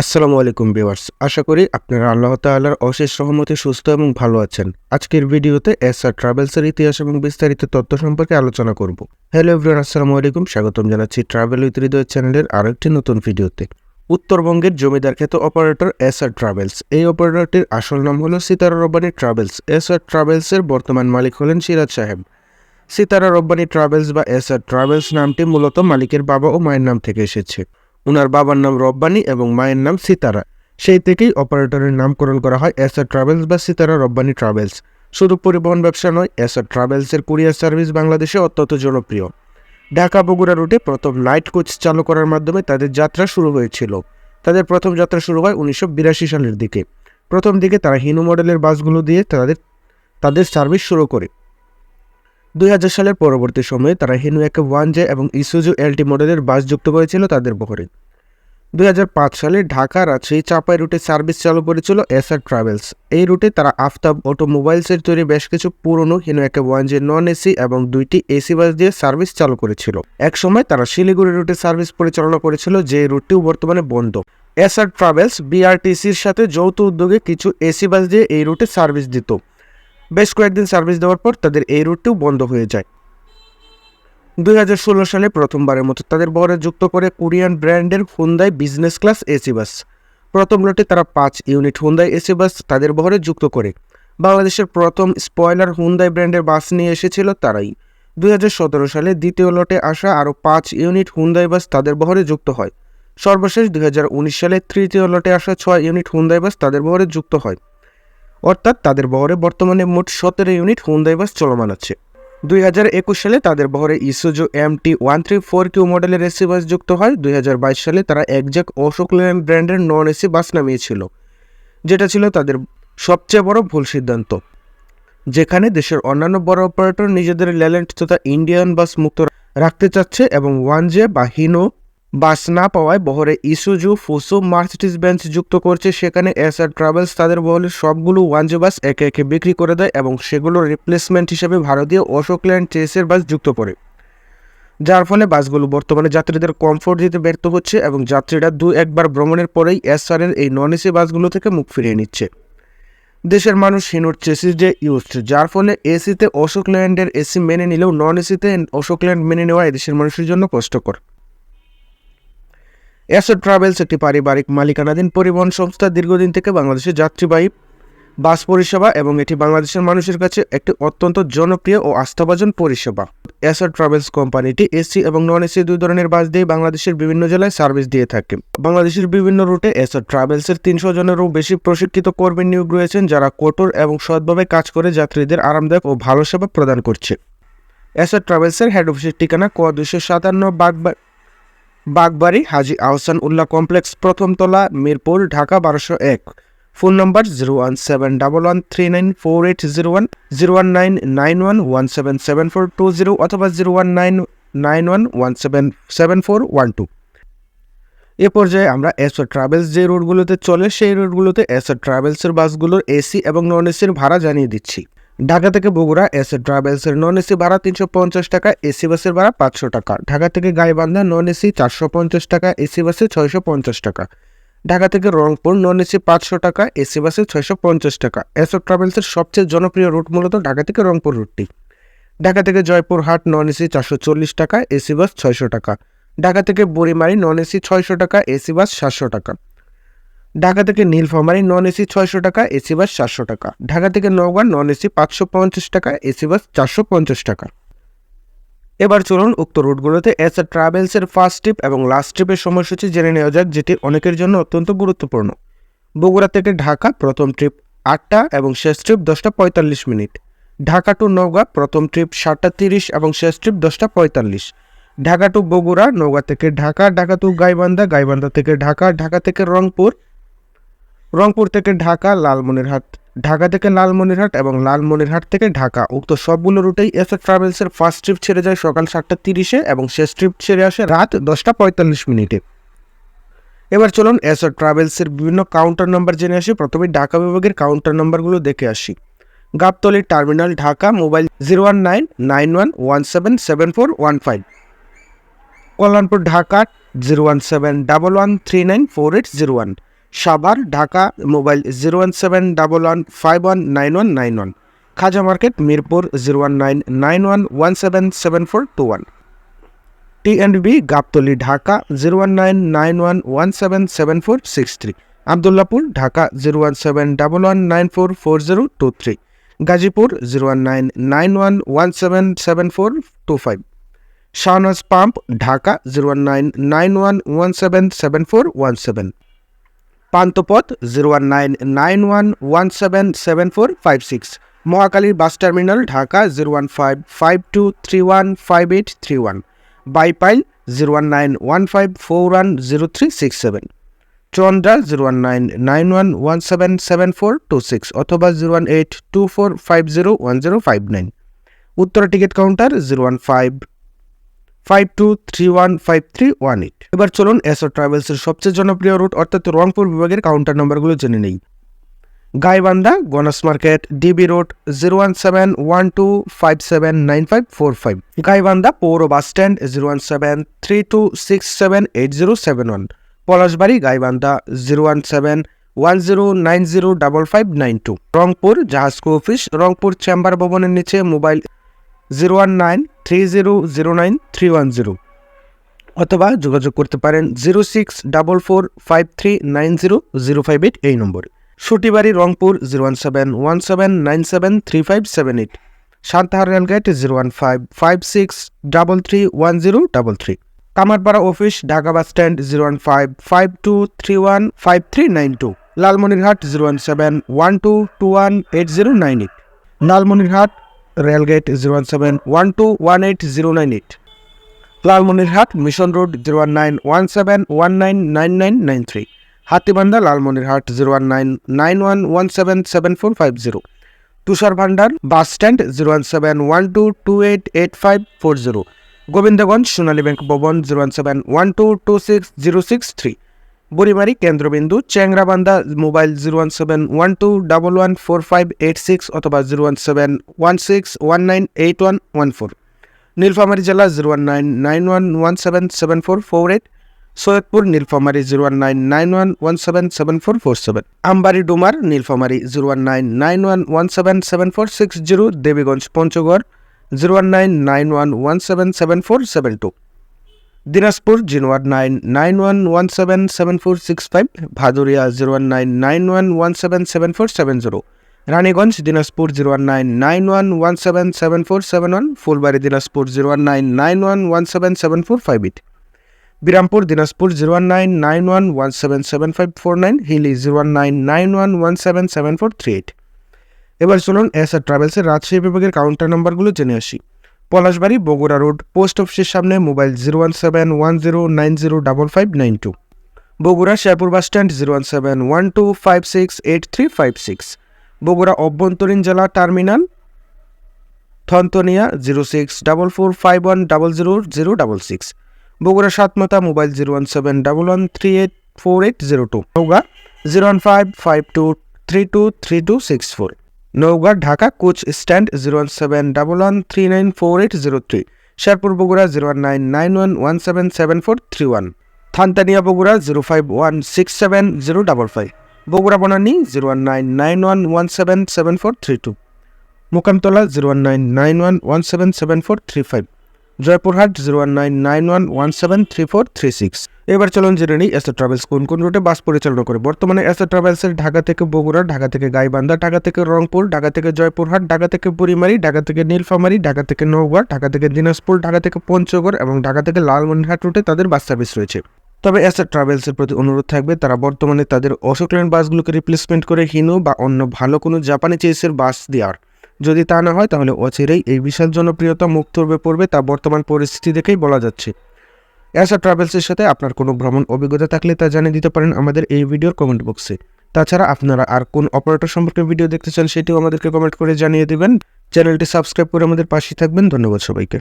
আসসালামু আলাইকুম ভিউয়ার্স। আশা করি আপনারা আল্লাহ তাআলার অশেষ রহমতে সুস্থ এবং ভালো আছেন। আজকের ভিডিওতে এসআর ট্রাভেলসের ইতিহাস এবং বিস্তারিত তথ্য সম্পর্কে আলোচনা করব। হ্যালো এভরিওয়ান, আসসালামু আলাইকুম। স্বাগতম জানাচ্ছি ট্রাভেল উইথ হৃদয় চ্যানেলের আরেকটি নতুন ভিডিওতে। উত্তরবঙ্গের জমিদার খ্যাত অপারেটর এসআর ট্রাভেলস। এই অপারেটরটির আসল নাম হলো সিতারা রব্বানি ট্রাভেলস। এসআর ট্রাভেলসের বর্তমান মালিক হলেন সিরাজ সাহেব। সিতারা রব্বানি ট্রাভেলস বা এসআর ট্রাভেলস নামটি মূলত মালিকের বাবা ও মায়ের নাম থেকে এসেছে। ওনার বাবার নাম রব্বানি এবং মায়ের নাম সিতারা। সেই থেকেই অপারেটরের নামকরণ করা হয় এসআর ট্রাভেলস বা সিতারা রব্বানি ট্রাভেলস। শুধু পরিবহন ব্যবসা নয় এসআর ট্রাভেলসের কুরিয়ার সার্ভিস বাংলাদেশে অত্যন্ত জনপ্রিয়। ঢাকা বগুড়া রুটে প্রথম নাইট কোচ চালু করার মাধ্যমে তাদের যাত্রা শুরু হয়েছিল। তাদের প্রথম যাত্রা শুরু হয় উনিশশো বিরাশি সালের দিকে। প্রথম দিকে তারা হিনু মডেলের বাসগুলো দিয়ে তাদের তাদের সার্ভিস শুরু করে। দুই হাজার সালের পরবর্তী সময়ে তারা হিনু একে ওয়ান জে এবং ইসুজু এলটি মডেলের বাস যুক্ত করেছিল তাদের বহরে। দুই হাজার পাঁচ সালে ঢাকা রাজশাহী চাপাই রুটে সার্ভিস চালু করেছিল এসআর ট্রাভেলস। এই রুটে তারা আফতাব অটোমোবাইলসের তৈরি বেশ কিছু পুরনো হিনো একে ওয়ান জে নন এসি এবং দুইটি এসি বাস দিয়ে সার্ভিস চালু করেছিল। এক সময় তারা শিলিগুড়ি রুটে সার্ভিস পরিচালনা করেছিল, যে রুটটিও বর্তমানে বন্ধ। এসআর ট্রাভেলস বিআরটিসির সাথে যৌথ উদ্যোগে কিছু এসি বাস দিয়ে এই রুটে সার্ভিস দিত। বেশ কয়েকদিন সার্ভিস দেওয়ার পর তাদের এই রুটটিও বন্ধ হয়ে যায়। দুই হাজার ষোলো সালে প্রথমবারের মতো তাদের বহরে যুক্ত করে কোরিয়ান ব্র্যান্ডের Hyundai business class AC bus প্রথম লটে তারা পাঁচ ইউনিট হুন্দাই এসি বাস তাদের বহরে যুক্ত করে। বাংলাদেশের প্রথম স্পয়লার হুন্দাই ব্র্যান্ডের বাস নিয়ে এসেছিল তারাই। দুই হাজার সতেরো সালে দ্বিতীয় লটে আসা আরও পাঁচ ইউনিট হুন্দাই বাস তাদের বহরে যুক্ত হয়। সর্বশেষ দুই হাজার উনিশ সালে তৃতীয় লটে আসা ছয় ইউনিট হুন্দাই বাস তাদের বহরে যুক্ত হয়। অর্থাৎ তাদের বহরে বর্তমানে মোট সতেরো ইউনিট হুন্দাই বাস চলমান আছে। দুই হাজার একুশ সালে তাদের বহরে Isuzu M T one three four Q মডেলের এসি বাস যুক্ত হয়। দুই হাজার বাইশ সালে তারা একজাক অশোক ল্যান্ড ব্র্যান্ডের নন এসি বাস নামিয়েছিল, যেটা ছিল তাদের সবচেয়ে বড় ভুল সিদ্ধান্ত, যেখানে দেশের অন্যান্য বড় অপারেটর নিজেদের ল্যালেন্ট তথা ইন্ডিয়ান বাস মুক্ত রাখতে চাচ্ছে এবং ওয়ান জে বা হিনো বাস না পাওয়ায় বহরে ইসুজু, ফুসু মার্সিডিস বেঞ্চ যুক্ত করছে। সেখানে এস আর ট্রাভেলস তাদের বহরের সবগুলো ওয়ানজে বাস একে একে বিক্রি করে দেয় এবং সেগুলোর রিপ্লেসমেন্ট হিসেবে ভারতীয় অশোক ল্যান্ড চেসের বাস যুক্ত করে। যার ফলে বাসগুলো বর্তমানে যাত্রীদের কমফোর্ট দিতে ব্যর্থ হচ্ছে এবং যাত্রীরা দু একবার ভ্রমণের পরেই এসআর এর এই নন এসি বাসগুলো থেকে মুখ ফিরিয়ে নিচ্ছে। দেশের মানুষ হিনোর চেসিস যে ইউজড যার ফলে এসিতে অশোক ল্যান্ডের এসি মেনে নিলেও নন এসিতে অশোক ল্যান্ড মেনে নেওয়া এদেশের মানুষের জন্য কষ্টকর। এসো ট্রাভেলস একটি পারিবারিক মালিকানাধীন পরিবহন সংস্থা, দীর্ঘদিন থেকে বাংলাদেশের যাত্রীবাহী বাস পরিষেবা এবং এটি বাংলাদেশের মানুষের কাছে একটি অত্যন্ত জনপ্রিয় ও আস্থাভাজন পরিষেবা। এসআর ট্রাভেলস কোম্পানিটি এসি এবং নন এসি দুই ধরনের বাস দিয়ে বাংলাদেশের বিভিন্ন জেলায় সার্ভিস দিয়ে থাকে। বাংলাদেশের বিভিন্ন রুটে এসআর ট্রাভেলসের তিনশো জনেরও বেশি প্রশিক্ষিত কর্মী নিয়োগ রয়েছেন, যারা কঠোর এবং সৎভাবে কাজ করে যাত্রীদের আরামদায়ক ও ভালো সেবা প্রদান করছে। এসআর ট্রাভেলসের হেড অফিসের ঠিকানা কোয়া দুশো সাতান্ন বাগবা বাগবাড়ি হাজি আহসান উল্লাহ কমপ্লেক্স প্রথমতলা মিরপুর, ঢাকা বারোশো এক। Phone number zero one seven double one three nine four eight zero one zero one nine nine one one seven seven four two zero অথবা zero one nine nine one one seven seven four one two. এ পর্যায়ে আমরা S O travels যে রুটগুলোতে চলে, সেই রুটগুলোতে S O ট্রাভেলসের বাসগুলোর AC এবং নন এসির ভাড়া জানিয়ে দিচ্ছি। ঢাকা থেকে বগুড়া এসএ ট্রাভেলসের নন এসি ভাড়া তিনশো পঞ্চাশ টাকা, এসি বাসের ভাড়া পাঁচশো টাকা। ঢাকা থেকে গাইবান্ধা নন এসি চারশো পঞ্চাশ টাকা, এসি বাসে ছয়শো পঞ্চাশ টাকা। ঢাকা থেকে রংপুর নন এসি পাঁচশো টাকা, এসি বাসে ছয়শো পঞ্চাশ টাকা। এসও ট্রাভেলসের সবচেয়ে জনপ্রিয় রুট মূলত ঢাকা থেকে রংপুর রুটটি। ঢাকা থেকে জয়পুরহাট নন এসি চারশো চল্লিশ টাকা, এসি বাস ছয়শো টাকা। ঢাকা থেকে বুড়িমারি নন এসি ছয়শো টাকা, এসি বাস সাতশো টাকা। ঢাকা থেকে নীলফামারী নন এসি ছয়শো টাকা, এসি বাস চারশো টাকা। ঢাকা থেকে নওগাঁ নন এসি পাঁচশো পঞ্চাশ টাকা, এসি বাস চারশো পঞ্চাশ টাকা। এবার চলুন উক্ত রুটগুলোতে এস এ ট্রাভেলসের ফার্স্ট ট্রিপ এবং লাস্ট ট্রিপের সময়সূচি জেনে নেওয়া যাক, যেটি অনেকের জন্য অত্যন্ত গুরুত্বপূর্ণ। বগুড়া থেকে ঢাকা, প্রথম ট্রিপ আটটা এবং শেষ ট্রিপ দশটা পঁয়তাল্লিশ মিনিট। ঢাকা টু নওগাঁ, প্রথম ট্রিপ সাতটা তিরিশ এবং শেষ ট্রিপ দশটা পঁয়তাল্লিশ। ঢাকা টু বগুড়া, নওগাঁ থেকে ঢাকা ঢাকা টু গাইবান্ধা গাইবান্ধা থেকে ঢাকা ঢাকা থেকে রংপুর রংপুর থেকে ঢাকা, লালমনিরহাট। ঢাকা থেকে লালমনিরহাট এবং লালমনিরহাট থেকে ঢাকা। উক্ত সবগুলো রুটেই এস ট্রাভেলসের ফার্স্ট ট্রিপ ছেড়ে যায় সকাল সাতটা তিরিশে এবং শেষ ট্রিপ ছেড়ে আসে রাত দশটা পঁয়তাল্লিশ মিনিটে। এবার চলুন এস ট্রাভেলসের বিভিন্ন কাউন্টার নাম্বার জেনে আসি। প্রথমে ঢাকা বিভাগের কাউন্টার নাম্বারগুলো দেখে আসি। Gabtoli terminal Dhaka mobile zero one nine nine one one seven seven four one five Kalyanpur, Dhaka zero one seven double one three nine four eight zero one Savar, Dhaka, mobile zero one seven double one five one nine one nine one. Khaja market, Mirpur, zero one nine nine one one seven seven four two one. T and B, Gabtoli, Dhaka, zero one nine nine one one seven seven four six three. Abdullahpur, Dhaka, zero one seven double one nine four four zero two three. Gazipur, zero one nine nine one one seven seven four two five. Shahnaz pump, Dhaka, zero one nine nine one one seven seven four one seven. Panthapath zero one nine nine one one seven seven four five six Mohakhali bus terminal Dhaka zero one five five two three one five eight three one Baipail zero one nine one five four one zero three six seven Chandra zero one nine nine one one seven seven four two six অথবা zero one eight two four five zero one zero five nine Uttara ticket counter zero one five five two three one five three one eight এবার চলুন S O ট্রাভেলসের সবচেয়ে জনপ্রিয় root, অর্থাৎ রংপুর বিভাগের counter নম্বরগুলো জেনে নেই। Gaibandha, Ganesh market, DB road zero one seven one two five seven nine five four five Gaibandha পৌর bus stand zero one seven three two six seven eight zero seven one Palashbari, Gaibandha zero one seven one zero nine zero double five nine two Rangpur, জাহাজকো office Rangpur chamber ভবনের নিচে mobile zero one nine three zero zero nine three one zero অথবা যোগাযোগ করতে পারেন zero six double four five three nine zero zero five eight এই নম্বরে। Sutibari, Rangpur zero one seven one seven nine seven three five seven eight Santahar rail gate zero one five five six double three one zero double three Kamarpara office, Dhaka bus stand zero one five five two three one five three nine two Lalmonirhat zero one seven one two two one eight zero nine eight Lalmonirhat rail gate zero one seven one two one eight zero nine eight. Lalmonirhat mission road zero one nine one seven one nine nine nine nine three. Hatibandha, Lalmonirhat zero one nine nine one one seven seven four five zero. Tushar Bhandar bus stand zero one seven one two two eight eight five four zero. Gobindaganj Sonali bank ভবন zero one seven one two two six zero six three. Burimari কেন্দ্রবিন্দু Changrabandha mobile zero one seven one two double one four five eight six অথবা zero one seven one six one nine eight one one four. Nilphamari জেলা zero one nine nine one one seven seven four four eight. Saidpur, Nilphamari zero one nine nine one one seven seven four four seven. Ambari Dumar, Nilphamari zero one nine nine one one seven seven four six zero, Debiganj, Panchagarh, zero one nine nine one one seven seven four seven two. Dinajpur zero one nine nine one one seven seven four six five, Bhaduria zero one nine nine one one seven seven four seven zero, Raniganj, Dinajpur zero one nine nine one one seven seven four seven one, Phulbari, Dinajpur zero one nine nine one one seven seven four five eight Birampur, Dinajpur zero one nine nine one one seven seven five four nine, Hili zero one nine nine one one seven seven four three eight এবার চলুন S আর ট্রাভেলসের রাজশাহী বিভাগের counter নাম্বারগুলো জেনে আসি। Palashbari Bogura road, post অফিসের সামনে mobile zero one seven one zero nine zero double five nine two. Bogura Sherpur bus stand zero one seven one two five six eight three five six. Bogura অভ্যন্তরীণ জেলা terminal, Thanthania zero six double four five one double zero zero double six. Bogura Satmatha mobile zero one seven double one three eight four eight zero two. Naogaon zero one five five two three two three two six four. নৌগা Dhaka, coach stand zero one seven double one three nine four eight zero three. Sherpur, Bogura, zero one nine nine one one seven seven four three one. Thanthania, Bogura, zero five one six seven zero double five. Bogura, Banani, zero one nine nine one one seven seven four three two. Mokamtala, zero one nine nine one one seven seven four three five. Joypurhat zero one nine nine one one seven three four three six এবার চলুন জেনে নিই SA travels কোন কোন রুটে বাস পরিচালনা করে বর্তমানে এসএ ট্রাভেলসের ঢাকা থেকে বগুড়া ঢাকা থেকে গাইবান্ধা ঢাকা থেকে রংপুর ঢাকা থেকে জয়পুরহাট ঢাকা থেকে বুড়িমারি ঢাকা থেকে নীলফামারী ঢাকা থেকে নৌগড় ঢাকা থেকে দিনাজপুর ঢাকা থেকে পঞ্চগড় এবং ঢাকা থেকে লালমনিরহাট রুটে তাদের বাস সার্ভিস রয়েছে তবে এসএ ট্রাভেলসের প্রতি অনুরোধ থাকবে তারা বর্তমানে তাদের অশোক লেন বাসগুলোকে রিপ্লেসমেন্ট করে হিনো বা অন্য ভালো কোনো জাপানি চেসের বাস দেওয়ার যদি তা না হয়, তাহলে অচিরেই এই বিশাল জনপ্রিয়তা মুখ তুলবে পড়বে তা বর্তমান পরিস্থিতি দেখেই বলা যাচ্ছে। এসা ট্রাভেলসের সাথে আপনার কোনো ভ্রমণ অভিজ্ঞতা থাকলে তা জানিয়ে দিতে পারেন আমাদের এই ভিডিওর কমেন্ট বক্সে। তাছাড়া আপনারা আর কোন অপারেটর সম্পর্কে ভিডিও দেখতে চান, সেটিও আমাদেরকে কমেন্ট করে জানিয়ে দেবেন। চ্যানেলটি সাবস্ক্রাইব করে আমাদের পাশে থাকবেন। ধন্যবাদ সবাইকে।